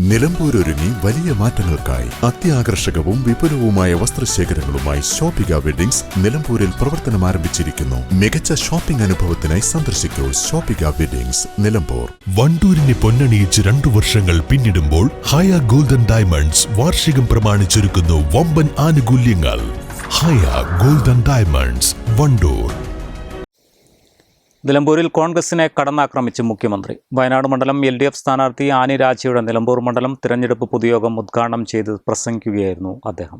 നിലമ്പൂരൊരുങ്ങി വലിയ മാറ്റങ്ങൾക്കായി അത്യാകർഷകവും വിപുലവുമായ വസ്ത്രശേഖരങ്ങളുമായി ഷോപ്പിക വെഡിങ്സ് നിലമ്പൂരിൽ പ്രവർത്തനം ആരംഭിച്ചിരിക്കുന്നു. മികച്ച ഷോപ്പിംഗ് അനുഭവത്തിനായി സന്ദർശിക്കൂ ഷോപ്പിക വെഡിങ്സ് നിലമ്പൂർ. വണ്ടൂരിനെ പൊന്നണിയിച്ച് രണ്ടു വർഷങ്ങൾ പിന്നിടുമ്പോൾ ഹയ ഗോൾഡൻ ഡയമണ്ട്സ് വാർഷികം പ്രമാണിച്ചൊരുക്കുന്നു വമ്പൻ ആനുകൂല്യങ്ങൾ. Haya golden diamonds Wandoor. നിലമ്പൂരിൽ കോൺഗ്രസിനെ കടന്നാക്രമിച്ച് മുഖ്യമന്ത്രി. വയനാട് മണ്ഡലം എൽ ഡി എഫ് സ്ഥാനാർത്ഥി ആനി രാജയുടെ നിലമ്പൂർ മണ്ഡലം തിരഞ്ഞെടുപ്പ് പൊതുയോഗം ഉദ്ഘാടനം ചെയ്ത് പ്രസംഗിക്കുകയായിരുന്നു അദ്ദേഹം.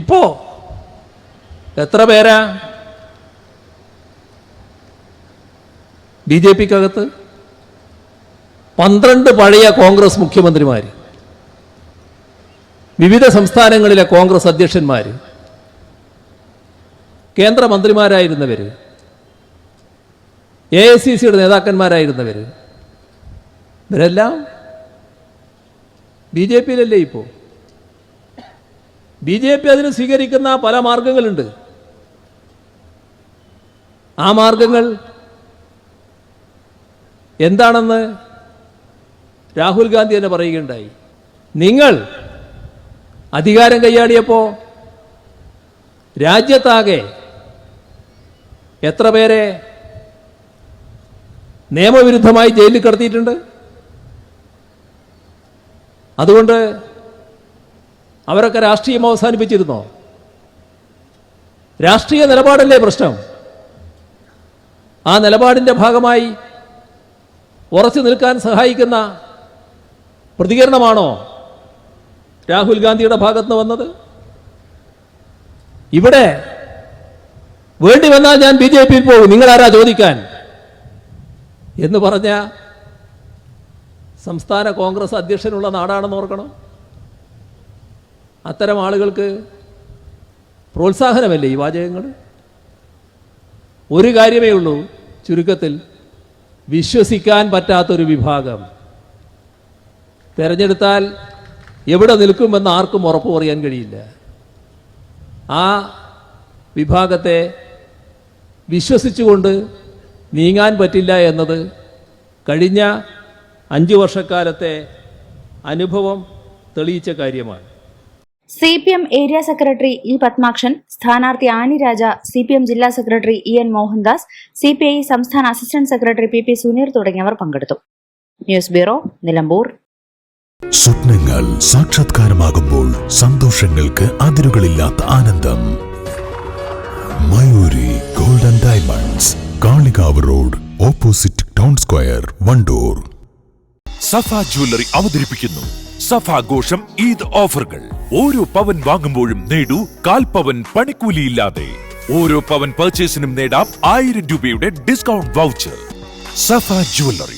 ഇപ്പോ എത്ര പേരാ ബി ജെ പിക്കകത്ത്? പന്ത്രണ്ട് പഴയ കോൺഗ്രസ് മുഖ്യമന്ത്രിമാർ വിവിധ സംസ്ഥാനങ്ങളിലെ കോൺഗ്രസ് അധ്യക്ഷന്മാർ കേന്ദ്രമന്ത്രിമാരായിരുന്നവർ എ ഐ സി സിയുടെ നേതാക്കന്മാരായിരുന്നവർ ഇവരെല്ലാം ബി ജെ പിയിലല്ലേ ഇപ്പോൾ ബി ജെ പി അതിന് സ്വീകരിക്കുന്ന പല മാർഗങ്ങളുണ്ട്. ആ മാർഗങ്ങൾ എന്താണെന്ന് രാഹുൽ ഗാന്ധി തന്നെ പറയുകയുണ്ടായി. നിങ്ങൾ അധികാരം കൈയാടിയപ്പോൾ രാജ്യത്താകെ എത്ര പേരെ നിയമവിരുദ്ധമായി ജയിലിൽ കിടത്തിയിട്ടുണ്ട്. അതുകൊണ്ട് അവരൊക്കെ രാഷ്ട്രീയം അവസാനിപ്പിച്ചിരുന്നോ? രാഷ്ട്രീയ നിലപാടല്ലേ പ്രശ്നം? ആ നിലപാടിന്റെ ഭാഗമായി ഉറച്ചു നിൽക്കാൻ സഹായിക്കുന്ന പ്രതികരണമാണോ രാഹുൽ ഗാന്ധിയുടെ ഭാഗത്ത് നിന്ന് വന്നത്? ഇവിടെ വേണ്ടി വന്നാൽ ഞാൻ ബി ജെ പിയിൽ പോകും. നിങ്ങളാരാ ചോദിക്കാൻ? എന്ന് പറഞ്ഞ സംസ്ഥാന കോൺഗ്രസ് അധ്യക്ഷനുള്ള നാടാണെന്ന് ഓർക്കണം? അത്തരം ആളുകൾക്ക് പ്രോത്സാഹനമല്ലേ ഈ വാചകങ്ങൾ? ഒരു കാര്യമേ ഉള്ളൂ ചുരുക്കത്തിൽ വിശ്വസിക്കാൻ പറ്റാത്തൊരു വിഭാഗം. തിരഞ്ഞെടുത്താൽ എവിടെ നിൽക്കുമെന്ന് ആർക്കും ഉറപ്പ് പറയാൻ കഴിയില്ല. ആ വിഭാഗത്തെ വിശ്വസിച്ചുകൊണ്ട് നീങ്ങാൻ പറ്റില്ല എന്നത് കഴിഞ്ഞ അഞ്ചു വർഷക്കാലത്തെ അനുഭവം തെളിയിച്ച കാര്യമാണ്. C P M area secretary E Padmakshan സ്ഥാനാർത്ഥി Annie Raja C P M ജില്ലാ secretary E N Mohandas C P I സംസ്ഥാന assistant secretary P P Suneer തുടങ്ങിയവർ പങ്കെടുത്തു. News bureau Nilambur. സ്വപ്നങ്ങൾ സാക്ഷാത്കാരമാകുമ്പോൾ സന്തോഷങ്ങൾക്ക് അതിരുകളില്ലാത്ത ആനന്ദം. Mayuri Golden Diamonds. Kalikavu road opposite town square Wandoor. Safa jewellery അവതരിപ്പിക്കുന്നു. സഫാഘോഷം ഈദ് ഓഫറുകൾ. ഓരോ പവൻ വാങ്ങുമ്പോഴും നേടൂ കാൽ പവൻ പണിക്കൂലിയില്ലാതെ. ഓരോ പവൻ പർച്ചേസിനും നേടാം ആയിരം രൂപയുടെ ഡിസ്കൗണ്ട് വൗച്ചർ സഫ ജ്വല്ലറി